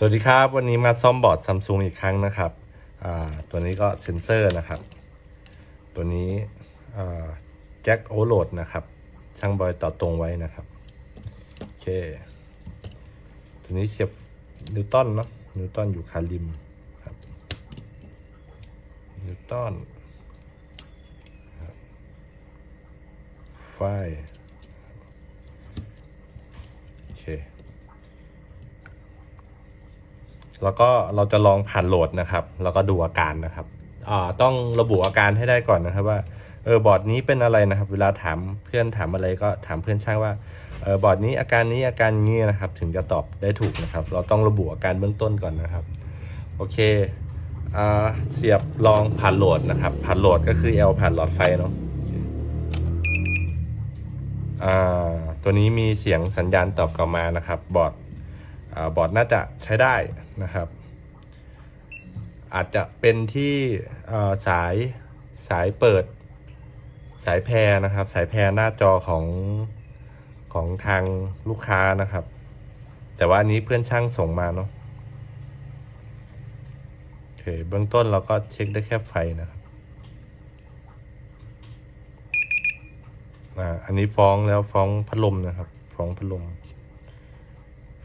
สวัสดีครับ วันนี้มาซ่อมบอร์ดซัมซุงอีกครั้งนะครับ ตัวนี้ก็เซ็นเซอร์นะครับ ตัวนี้แจ็คโอโหลดนะครับ ช่างบอยต่อตรงไว้นะครับ โอเค ตัวนี้เสียบนิวตันเนาะนิวตันอยู่คาริมครับนิวตันไฟโอเค แล้วก็เราจะลองผ่านโหลดนะครับ แล้วก็ดูอาการนะครับต้องระบุอาการให้ได้ก่อนนะครับว่าเออบอร์ดนี้เป็นอะไรนะครับ เวลาถามเพื่อนถามอะไรก็ถามเพื่อนช่างว่าเออบอร์ดนี้อาการนี้อาการนี้นะครับ ถึงจะตอบได้ถูกนะครับ เราต้องระบุอาการเบื้องต้นก่อนนะครับ โอเคเสียบลองผ่านโหลดนะครับ ผ่านโหลดก็คือ L ผ่านหลอดไฟเนาะตัวนี้มีเสียงสัญญาณตอบกลับมานะครับ บอร์ด บอร์ดน่าจะใช้ได้นะครับ อาจจะเป็นที่สายสายเปิด สายแพรนะครับ สายแพรหน้าจอของของทางลูกค้านะครับ แต่ว่าอันนี้เพื่อนช่างส่งมาเนาะโอเคเบื้องต้นเราก็เช็คได้แค่ไฟนะครับอ่าอันนี้ฟ้องแล้วฟ้องพัดลมนะครับ ฟ้องพัดลม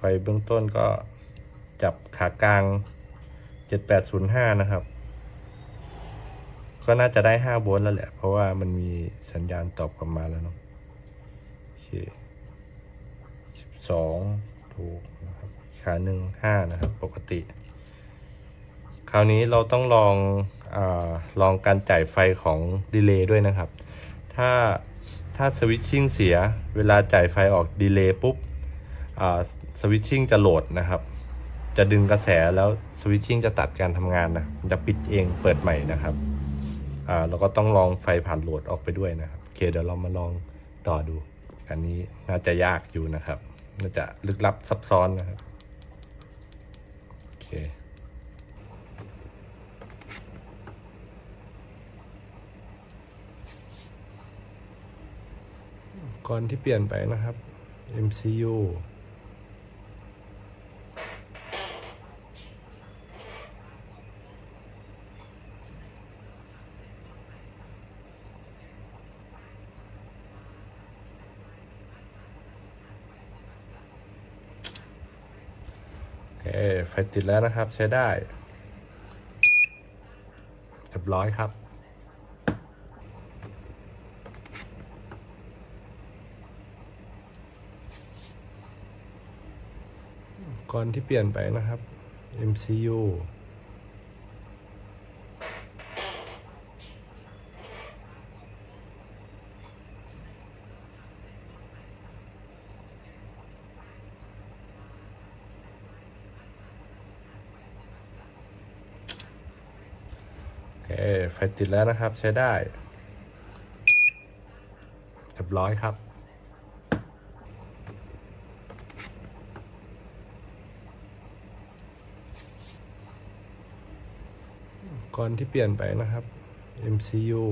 ไฟเบื้องต้นก็จับขากลาง 7805 นะครับ ก็น่าจะได้ 5 โวลต์แล้วแหละ เพราะว่ามันมีสัญญาณตอบกลับมาแล้วเนาะโอเค12ถูกนะครับขาหนึ่ง5นะครับ ปกติ คราวนี้เราต้องลองอลองการจ่ายไฟของดีเลย์ด้วยนะครับ ถ้าถ้าสวิตชิ่งเสียเวลาจ่ายไฟออกดีเลย์ปุ๊บ สวิตชิ่งจะโหลดนะครับ จะดึงกระแสแล้วสวิตชิ่งจะตัดการทำงานนะมันจะปิดเองเปิดใหม่นะครับอ่าเราก็ต้องลองไฟผ่านโหลดออกไปด้วยนะครับโอเคเดี๋ยวเรามาลองต่อดู อันนี้น่าจะยากอยู่นะครับ น่าจะลึกลับซับซ้อนนะครับโอเคก่อนที่เปลี่ยนไปนะครับ MCU อเคไฟติดแล้วนะครับ ใช้ได้เรียบร้อยครับก่อนที่เปลี่ยนไปนะครับ MCU เค ไฟติดแล้วนะครับใช้ได้เรียบร้อยครับ ก่อนที่เปลี่ยนไปนะครับ MCU